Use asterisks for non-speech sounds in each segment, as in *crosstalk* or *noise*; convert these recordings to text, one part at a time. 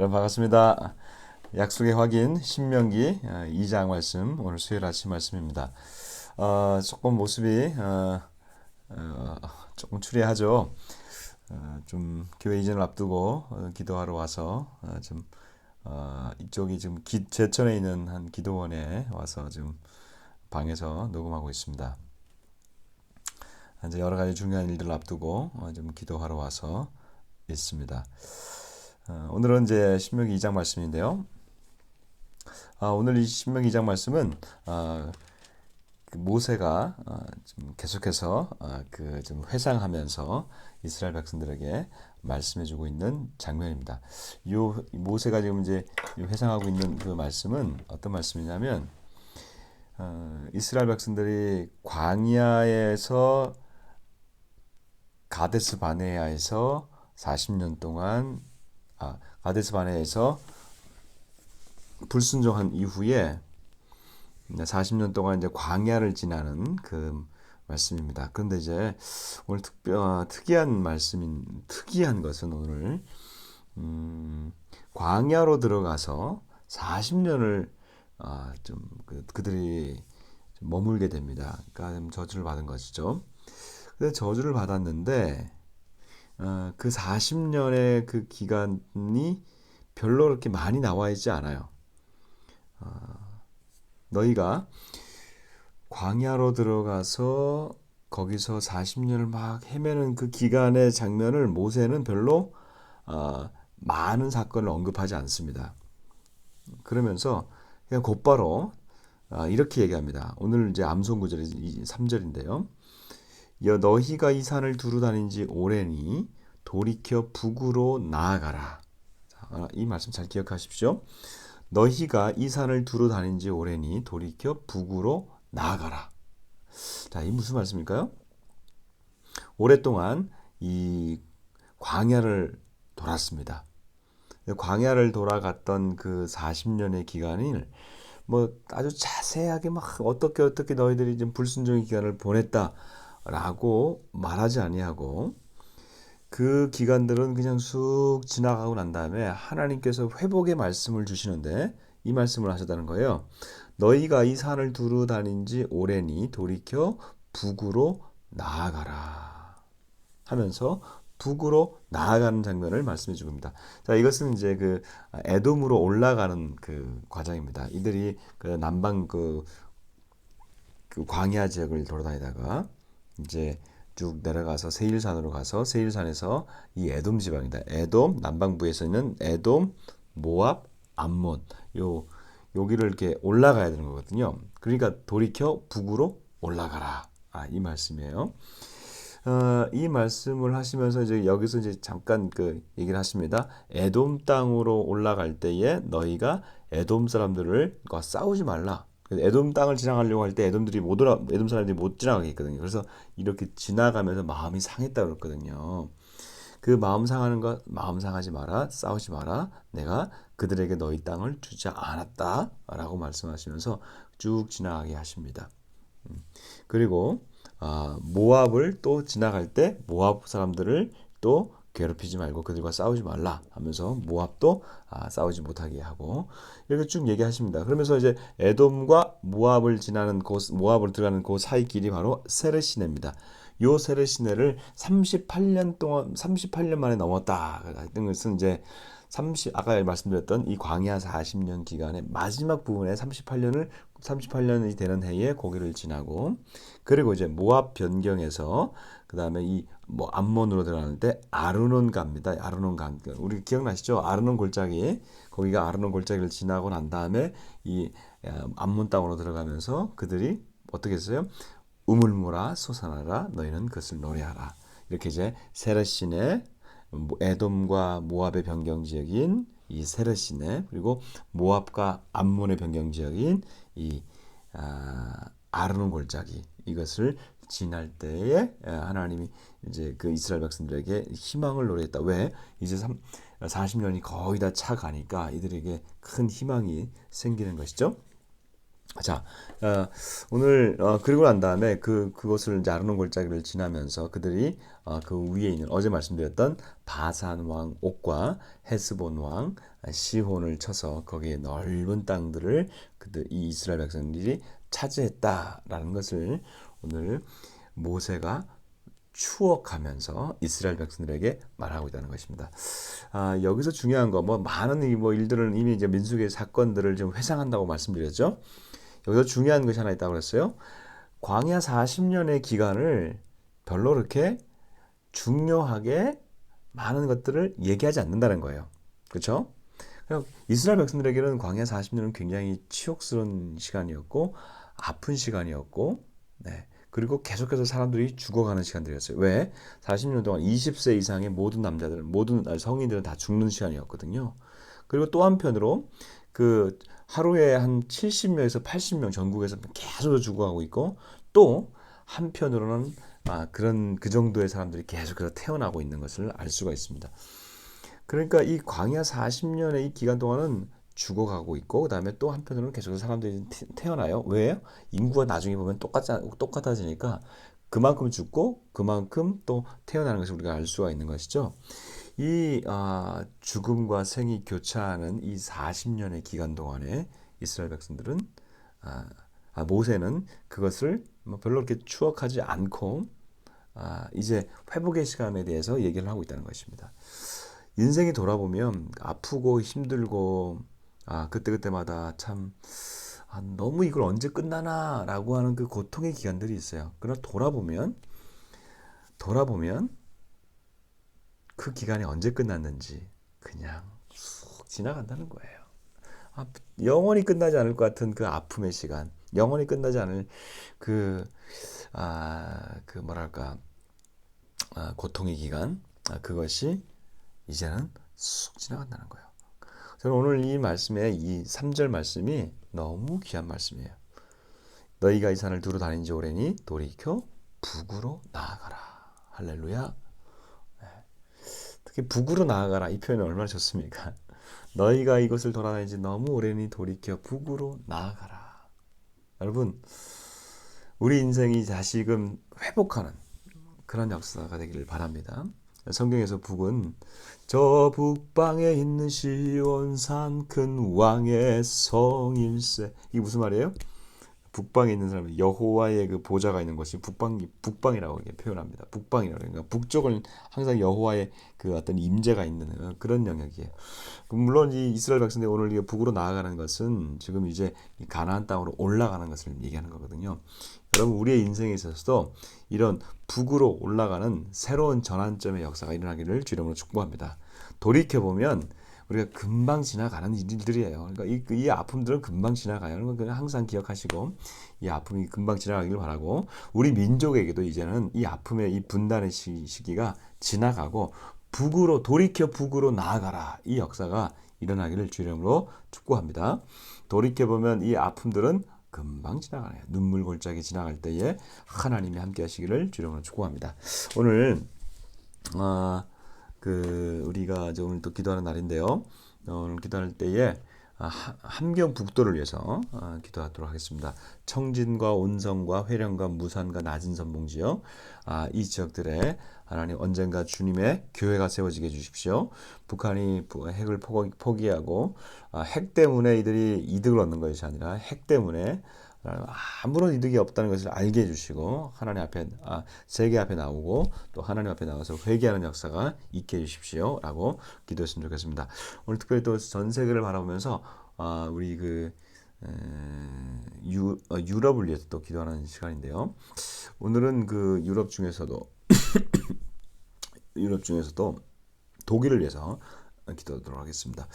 여러분 반갑습니다. 약속의 확인 신명기 2장 말씀 오늘 수요일 아침 말씀입니다. 어, 조금 모습이 어, 어, 조금 추리하죠. 어, 좀 교회 이전을 앞두고 어, 기도하러 와서 어, 좀 어, 이쪽이 지금 기, 제천에 있는 한 기도원에 와서 지금 방에서 녹음하고 있습니다. 이제 여러 가지 중요한 일들을 앞두고 어, 좀 기도하러 와서 있습니다. 어, 오늘은 이제 신명기 2장 말씀인데요. 아, 오늘 이 신명기 2장 말씀은 아, 그 모세가 아, 좀 계속해서 아, 그좀 회상하면서 이스라엘 백성들에게 말씀해주고 있는 장면입니다. 요 모세가 지금 이제 회상하고 있는 그 말씀은 어떤 말씀이냐면 어, 이스라엘 백성들이 광야에서 가데스 바네아에서 40년 동안 아, 가데스 바네아에서 불순종한 이후에 40년 동안 이제 광야를 지나는 그 말씀입니다. 그런데 이제 오늘 특별 특이한 말씀인 특이한 것은 오늘 음, 광야로 들어가서 40년을 아, 좀 그, 그들이 좀 머물게 됩니다. 그러니까 저주를 받은 것이죠. 근데 저주를 받았는데 어, 그 40년의 그 기간이 별로 그렇게 많이 나와 있지 않아요. 어, 너희가 광야로 들어가서 거기서 40년을 막 헤매는 그 기간의 장면을 모세는 별로 어, 많은 사건을 언급하지 않습니다. 그러면서 그냥 곧바로 어, 이렇게 얘기합니다. 오늘 이제 암송 구절이 3절인데요. 여 너희가 이 산을 두루 다닌 지 오래니 돌이켜 북으로 나아가라. 자, 이 말씀 잘 기억하십시오. 너희가 이 산을 두루 다닌 지 오래니 돌이켜 북으로 나아가라. 자, 이 무슨 말씀일까요? 오랫동안 이 광야를 돌았습니다. 광야를 돌아갔던 그 40년의 기간을 뭐 아주 자세하게 막 어떻게 어떻게 너희들이 좀 불순종의 기간을 보냈다. 라고 말하지 아니하고 그 기간들은 그냥 쑥 지나가고 난 다음에 하나님께서 회복의 말씀을 주시는데 이 말씀을 하셨다는 거예요. 너희가 이 산을 두루 다닌 지 오래니 돌이켜 북으로 나아가라 하면서 북으로 나아가는 장면을 말씀해 주니다 자, 이것은 이제 그 에돔으로 올라가는 그 과정입니다. 이들이 그 남방 그, 그 광야 지역을 돌아다니다가 이제 쭉 내려가서 세일산으로 가서 세일산에서 이 에돔 지방이다. 에돔 남방부에서 있는 에돔, 모압, 암몬 요 여기를 이렇게 올라가야 되는 거거든요. 그러니까 돌이켜 북으로 올라가라. 아, 이 말씀이에요. 어, 이 말씀을 하시면서 이제 여기서 이제 잠깐 그 얘기를 하십니다. 에돔 땅으로 올라갈 때에 너희가 에돔 사람들을 싸우지 말라. 에돔 땅을 지나가려고 할 때 에돔들이 못 올라 에돔 사람들이 못 지나가겠거든요. 그래서 이렇게 지나가면서 마음이 상했다 그랬거든요. 그 마음 상하는 것 마음 상하지 마라 싸우지 마라 내가 그들에게 너희 땅을 주지 않았다라고 말씀하시면서 쭉 지나가게 하십니다. 음. 그리고 아, 모압을 또 지나갈 때 모압 사람들을 또 괴롭히지 말고 그들과 싸우지 말라 하면서 모압도 아, 싸우지 못하게 하고 이렇게 쭉 얘기하십니다. 그러면서 이제 에돔과 모압을 지나는 곳 모압으로 들어가는 그 사이 길이 바로 세르시네입니다. 요 세르시네를 38년 동안 38년 만에 넘었다. 했던 것은 이제 30 아까 말씀드렸던 이 광야 40년 기간의 마지막 부분에 38년을 38년이 되는 해에 고기를 지나고 그리고 이제 모압 변경에서 그다음에 이 뭐 암몬으로 들어가는데 아르논 갑니다. 아르논 강 우리 기억나시죠? 아르논 골짜기 거기가 아르논 골짜기를 지나고 난 다음에 이 암몬 땅으로 들어가면서 그들이 어떻게 했어요? 우물물아 솟아나라 너희는 그것을 노래하라 이렇게 이제 세르신의 에돔과 모압의 변경 지역인 이 세르시네 그리고 모압과 암몬의 변경 지역인 이 아, 아르논 골짜기 이것을 지날 때에 하나님이 이제 그 이스라엘 백성들에게 희망을 노래했다. 왜? 이제 3, 40년이 거의 다 차 가니까 이들에게 큰 희망이 생기는 것이죠. 자, 어, 오늘 어, 그리고 난 다음에 그 그것을 이제 아르논 골짜기를 지나면서 그들이 어, 그 위에 있는 어제 말씀드렸던 바산 왕 옥과 헤스본 왕 시혼을 쳐서 거기에 넓은 땅들을 그들 이 이스라엘 백성들이 차지했다라는 것을 오늘 모세가 추억하면서 이스라엘 백성들에게 말하고 있다는 것입니다. 아, 여기서 중요한 거 뭐 많은 이 뭐 일들을 이미 이제 민수의 사건들을 좀 회상한다고 말씀드렸죠. 여기서 중요한 것이 하나 있다고 그랬어요. 광야 40년의 기간을 별로 그렇게 중요하게 많은 것들을 얘기하지 않는다는 거예요. 그렇죠? 이스라엘 백성들에게는 광야 40년은 굉장히 치욕스러운 시간이었고 아픈 시간이었고 네. 그리고 계속해서 사람들이 죽어가는 시간들이었어요. 왜? 40년 동안 20세 이상의 모든 남자들, 모든 성인들은 다 죽는 시간이었거든요. 그리고 또 한편으로 그 하루에 한 70명에서 80명 전국에서 계속 죽어가고 있고 또 한편으로는 아, 그런 그 정도의 사람들이 계속해서 태어나고 있는 것을 알 수가 있습니다. 그러니까 이 광야 40년의 이 기간 동안은 죽어가고 있고 그다음에 또 한편으로는 계속 사람들이 태어나요. 왜요? 인구가 나중에 보면 똑같 똑같아지니까 그만큼 죽고 그만큼 또 태어나는 것을 우리가 알 수가 있는 것이죠. 이 아, 죽음과 생이 교차하는 이 40년의 기간 동안에 이스라엘 백성들은 아, 아, 모세는 그것을 뭐 별로 그렇게 추억하지 않고 아, 이제 회복의 시간에 대해서 얘기를 하고 있다는 것입니다. 인생이 돌아보면 아프고 힘들고 아, 그때그때마다 참 아, 너무 이걸 언제 끝나나라고 하는 그 고통의 기간들이 있어요. 그러나 돌아보면 돌아보면 그 기간이 언제 끝났는지 그냥 쑥 지나간다는 거예요. 아, 영원히 끝나지 않을 것 같은 그 아픔의 시간, 영원히 끝나지 않을 그, 아, 그 뭐랄까, 아, 고통의 기간, 아, 그것이 이제는 쑥 지나간다는 거예요. 저는 오늘 이 말씀에 이 3절 말씀이 너무 귀한 말씀이에요. 너희가 이 산을 두루 다닌 지 오래니 돌이켜 북으로 나아가라. 할렐루야. 네. 특히 북으로 나아가라 이 표현이 얼마나 좋습니까? *laughs* 너희가 이것을 돌아다닌 지 너무 오래니 돌이켜 북으로 나아가라. 여러분, 우리 인생이 다시금 회복하는 그런 역사가 되기를 바랍니다. 성경에서 북은 저 북방에 있는 시온산 큰 왕의 성일세 이게 무슨 말이에요? 북방에 있는 사람은 여호와의 그 보좌가 있는 것이 북방 북방이라고 표현합니다. 북방이라고 그러니까 북쪽은 항상 여호와의 그 어떤 임재가 있는 그런 영역이에요. 물론 이 이스라엘 백성들이 오늘 북으로 나아가는 것은 지금 이제 가나안 땅으로 올라가는 것을 얘기하는 거거든요. 여러분 우리의 인생에 있어서도 이런 북으로 올라가는 새로운 전환점의 역사가 일어나기를 주름으로 축복합니다. 돌이켜 보면 우리가 금방 지나가는 일들이에요. 그러니까 이, 이 아픔들은 금방 지나가요. 그러니까 항상 기억하시고 이 아픔이 금방 지나가기를 바라고 우리 민족에게도 이제는 이 아픔의 이 분단의 시, 시기가 지나가고 북으로 돌이켜 북으로 나아가라 이 역사가 일어나기를 주름으로 축복합니다. 돌이켜 보면 이 아픔들은 금방 지나가네요. 눈물 골짜기 지나갈 때에 하나님이 함께 하시기를 주름으로 축복합니다. 오늘 어, 그 우리가 이제 오늘 또 기도하는 날인데요. 어, 오늘 기도할 때에 아, 함경 북도를 위해서 어, 기도하도록 하겠습니다. 청진과 온성과 회령과 무산과 낮은 선봉지역 아, 이 지역들에 하나님 언젠가 주님의 교회가 세워지게 해주십시오. 북한이 핵을 포기하고 아, 핵 때문에 이들이 이득을 얻는 것이 아니라 핵 때문에 아무런 이득이 없다는 것을 알게 해주시고 하나님 앞에 아, 세계 앞에 나오고 또 하나님 앞에 나와서 회개하는 역사가 있게 해주십시오라고 기도했으면 좋겠습니다. 오늘 특별히 또 전 세계를 바라보면서 아, 우리 그 유, 어, 유럽을 위해서 또 기도하는 시간인데요. 오늘은 그 유럽 중에서도 *coughs* 유럽 중에서도 독일을 위해서 기도하도록 하겠습니다.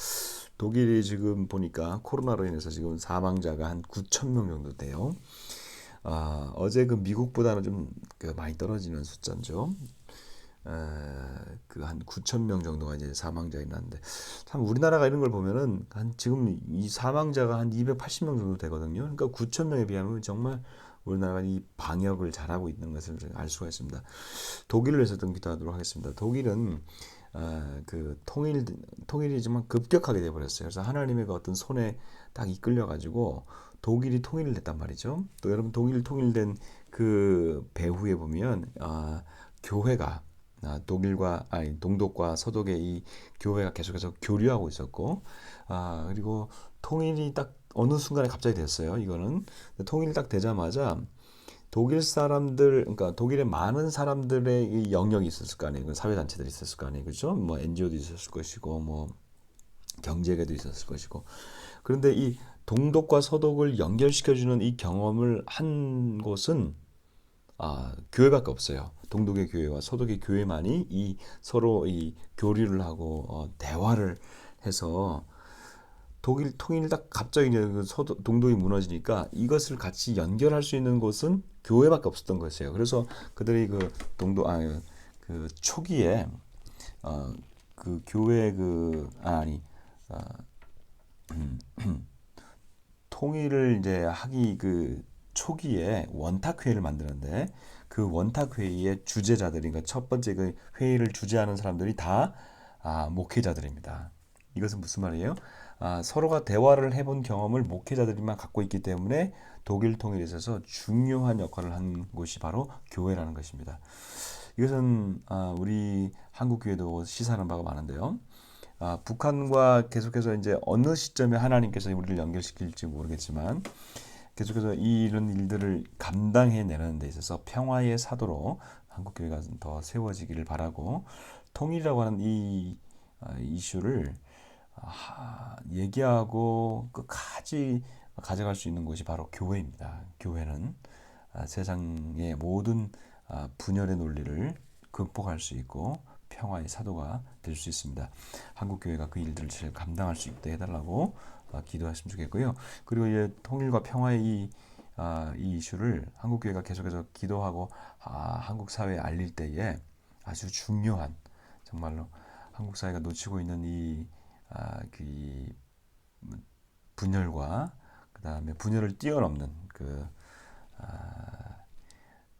독일이 지금 보니까 코로나로 인해서 지금 사망자가 한 9천 명 정도 돼요. 아, 어제 그 미국보다는 좀그 많이 떨어지는 숫자죠. 그한 9천 명 정도가 이제 사망자 있는데 참 우리나라가 이런 걸 보면은 한 지금 이 사망자가 한 280명 정도 되거든요. 그러니까 9천 명에 비하면 정말 우리나라가 이 방역을 잘하고 있는 것을 알 수가 있습니다. 독일을 위해서 좀 기도하도록 하겠습니다. 독일은 어, 그 통일 통일이지만 급격하게 돼 버렸어요. 그래서 하나님의 그 어떤 손에 딱 이끌려 가지고 독일이 통일을 됐단 말이죠. 또 여러분 독일 통일된 그 배후에 보면 아, 교회가 아, 독일과 아니 동독과 서독의 이 교회가 계속해서 교류하고 있었고 아 그리고 통일이 딱 어느 순간에 갑자기 됐어요. 이거는 통일 딱 되자마자 독일 사람들 그러니까 독일의 많은 사람들의 이 영역이 있었을 거 아니에요. 그 사회 단체들이 있었을 거 아니에요. 그렇죠? 뭐 NGO도 있었을 것이고 뭐 경제계도 있었을 것이고 그런데 이 동독과 서독을 연결시켜주는 이 경험을 한 곳은 아, 교회밖에 없어요. 동독의 교회와 서독의 교회만이 이 서로 이 교류를 하고 어, 대화를 해서 독일 통일이 딱 갑자기 그 서도, 동독이 무너지니까 이것을 같이 연결할 수 있는 곳은 교회밖에 없었던 것이에요. 그래서 그들이 그 동독 아그 초기에 어, 그 교회 그 아, 아니 어, *clears throat* 통일을 이제 하기 그 초기에 원탁회의를 만드는데 그 원탁회의의 주재자들이 그러니까 첫 번째 그 회의를 주재하는 사람들이 다 아, 목회자들입니다. 이것은 무슨 말이에요? 아, 서로가 대화를 해본 경험을 목회자들만 갖고 있기 때문에 독일 통일에 있어서 중요한 역할을 한 곳이 바로 교회라는 것입니다. 이것은 아, 우리 한국 교회도 시사하는 바가 많은데요. 아, 북한과 계속해서 이제 어느 시점에 하나님께서 우리를 연결시킬지 모르겠지만 계속해서 이런 일들을 감당해내는 데 있어서 평화의 사도로 한국 교회가 더 세워지기를 바라고 통일이라고 하는 이 아, 이슈를 아, 얘기하고 끝까지 가져갈 수 있는 곳이 바로 교회입니다. 교회는 아, 세상의 모든 분열의 논리를 극복할 수 있고 평화의 사도가 될 수 있습니다. 한국 교회가 그 일들을 잘 감당할 수 있게 해달라고 어, 기도하시면 좋겠고요. 그리고 이제 통일과 평화의 이, 아, 이 이슈를 한국 교회가 계속해서 기도하고 아, 한국 사회에 알릴 때에 아주 중요한 정말로 한국 사회가 놓치고 있는 이, 아, 그 분열과 그 다음에 분열을 뛰어넘는 그 아,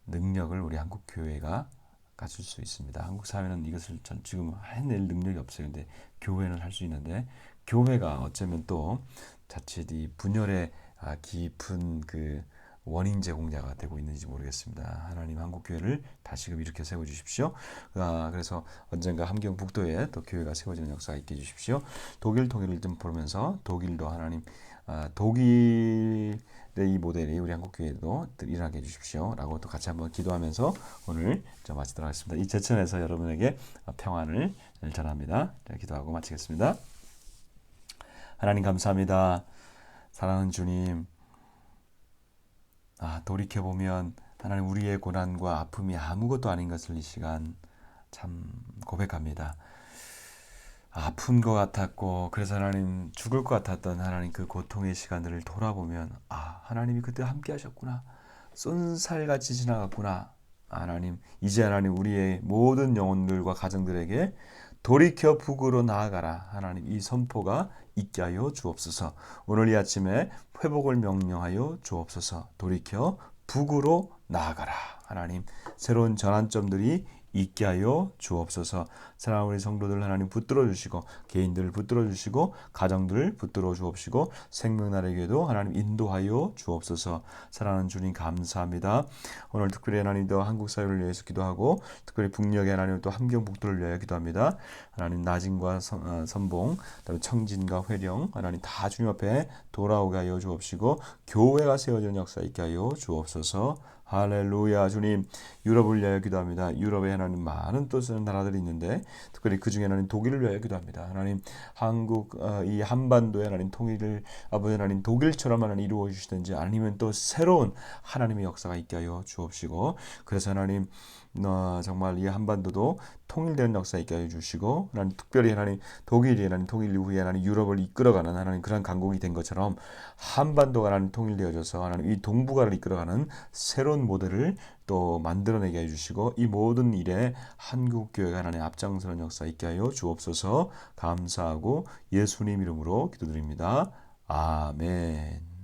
능력을 우리 한국 교회가 가질 수 있습니다. 한국 사회는 이것을 전 지금 해낼 능력이 없어요. 근데 교회는 할 수 있는데 교회가 어쩌면 또 자칫 이 분열의 아, 깊은 그 원인 제공자가 되고 있는지 모르겠습니다. 하나님 한국 교회를 다시금 이렇게 세워 주십시오. 아, 그래서 언젠가 함경 북도에 또 교회가 세워지는 역사가 있게 해 주십시오. 독일 통일을 좀 보면서 독일도 하나님 아, 독일의 이 모델이 우리 한국 교회도 일어나게 해 주십시오.라고 또 같이 한번 기도하면서 오늘 좀 마치도록 하겠습니다. 이 제천에서 여러분에게 평안을 전합니다. 기도하고 마치겠습니다. 하나님 감사합니다. 사랑하는 주님, 아, 돌이켜 보면 하나님 우리의 고난과 아픔이 아무것도 아닌 것을 이 시간 참 고백합니다. 아픈 것 같았고 그래서 하나님 죽을 것 같았던 하나님 그 고통의 시간들을 돌아보면 아 하나님이 그때 함께 하셨구나 쏜살같이 지나갔구나 하나님 이제 하나님 우리의 모든 영혼들과 가정들에게 돌이켜 북으로 나아가라 하나님 이 선포가 있게 하여 주옵소서. 오늘 이 아침에 회복을 명령하여 주옵소서. 돌이켜 북으로 나아가라. 하나님 새로운 전환점들이 있게 하여 주옵소서. 사랑하는 우리 성도들 하나님 붙들어 주시고 개인들을 붙들어 주시고 가정들을 붙들어 주옵시고 생명나에게도 하나님 인도하여 주옵소서. 사랑하는 주님 감사합니다. 오늘 특별히 하나님 도 한국 사회를 위해서 기도하고 특별히 북녘의 하나님 또 함경 북도를 위하여 기도합니다. 하나님 나진과 어, 선봉, 그다음에 청진과 회령 하나님 다 주님 앞에 돌아오게 하여 주옵시고 교회가 세워지는 역사 있게 하여 주옵소서. 할렐루야 주님 유럽을 위하여 기도합니다. 유럽에 하나님 많은 또 쓰는 나라들이 있는데 특별히 그 중에 하나님 독일을 위하여 기도합니다. 하나님 한국 어, 이 한반도에 하나님 통일을 아버지 하나님 독일처럼 하나님 이루어 주시든지 아니면 또 새로운 하나님의 역사가 있게 하여 주옵시고 그래서 하나님 어, 정말 이 한반도도 통일되는 역사 있게 해주시고 하나님 특별히 하나님 독일이 하나님 통일 이후에 하나님 유럽을 이끌어가는 하나님 그런 강국이 된 것처럼 한반도가 하나님 통일되어져서 하나님 이 동북아를 이끌어가는 새로운 모델을 또 만들어내게 해주시고 이 모든 일에 한국 교회가 하나님 앞장서는 역사 있게 하여 주옵소서 감사하고 예수님 이름으로 기도드립니다. 아멘.